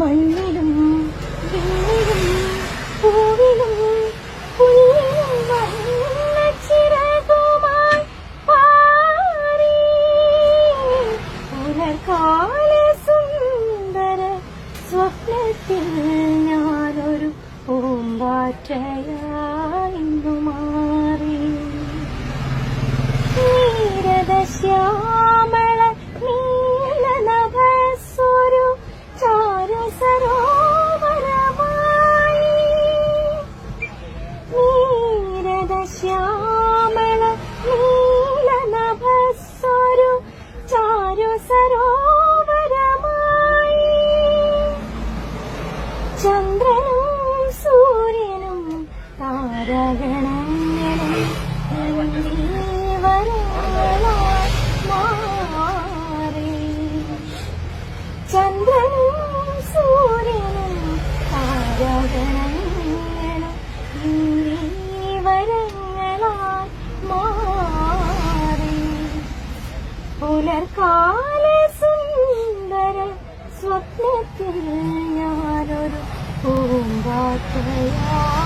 മണ്ണിലും വെണ്ണിലും പൂവിലും പുല്ലിലും വർണച്ചിറകുമായി പാറി. പുലർകാല സുന്ദര സ്വപ്നത്തിൽ ഞാനൊരു പൂമ്പാറ്റയായിരുന്നു മാ നീരദശ്യാമള നീലനഭസ്വരു ചാരു സരോവരമായി ചന്ദ്രനും സൂര്യനും താരഗണങ്ങളും പുലർക്കാല സുന്ദര സ്വപ്നത്തിൽ ഞാനൊരു പൂമ്പാറ്റയായി